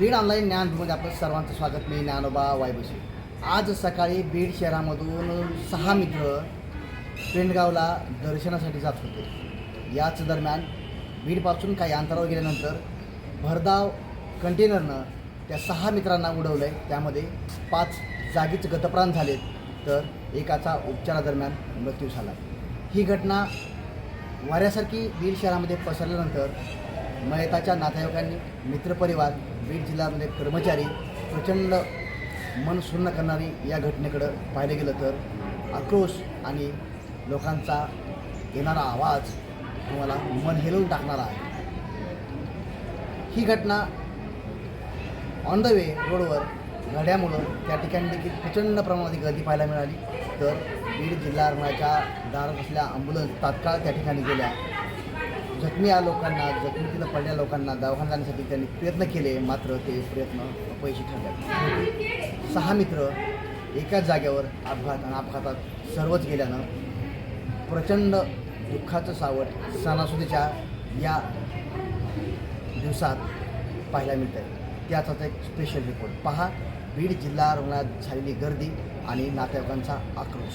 Beed online ज्ञानमध्ये आपलं सर्वांचं स्वागत. मी ज्ञानोबा वायबशी. आज सकाळी बीड शहरामधून सहा मित्र पेंडगावला दर्शनासाठी जात होते. याच दरम्यान बीडपासून काही अंतरावर गेल्यानंतर भरधाव कंटेनरनं त्या सहा मित्रांना उडवलं आहे त्यामध्ये पाच जागीच गतप्राण झालेत तर एकाचा उपचारादरम्यान मृत्यू झाला. ही घटना वाऱ्यासारखी बीड शहरामध्ये पसरल्यानंतर मयताच्या नातेवाईकांनी मित्रपरिवार बीड जिल्ह्यामध्ये कर्मचारी प्रचंड मन सुन्न करणारी या घटनेकडं पाहिलं गेलं तर आक्रोश आणि लोकांचा येणारा आवाज तुम्हाला मन हेलवून टाकणारा आहे. ही घटना ऑन द वे रोडवर घड्यामुळं त्या ठिकाणी देखील प्रचंड प्रमाणात गर्दी पाहायला मिळाली. तर बीड जिल्हा रुग्णाच्या दारात असल्या ॲम्ब्युलन्स तात्काळ त्या ठिकाणी गेल्या. जखमी या लोकांना जखमीतून पडल्या लोकांना दवाखान्यासाठी जाण्यासाठी त्यांनी प्रयत्न केले मात्र ते प्रयत्न अपयशी ठरले. सहा मित्र एकाच जागेवर अपघात आणि अपघातात सर्वच गेल्यानं प्रचंड दुःखाचं सावट सणासुदीच्या या दिवसात पाहायला मिळत आहे त्याचाच एक स्पेशल रिपोर्ट पहा बीड जिल्हा रुग्णालयात झालेली गर्दी आणि नातेवाईकांचा आक्रोश.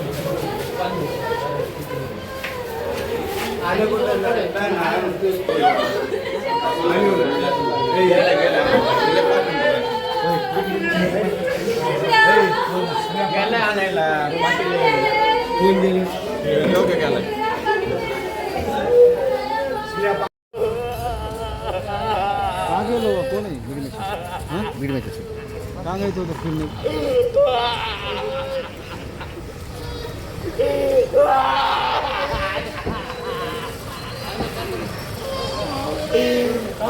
त्यांच्याकडे चालते का गेलो कोण आहे बीडमध्ये हां बीडमध्ये असेल सांगायचं होतं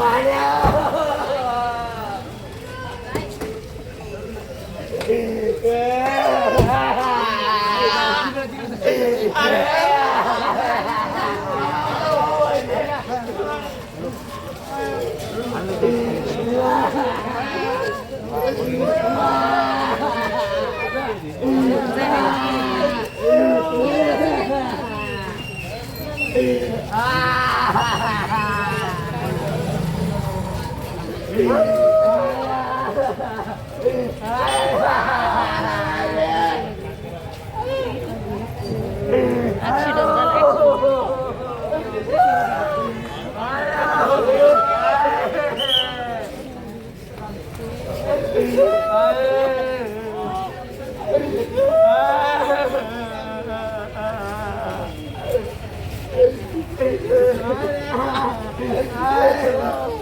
I know. I know. Ah! 아이고.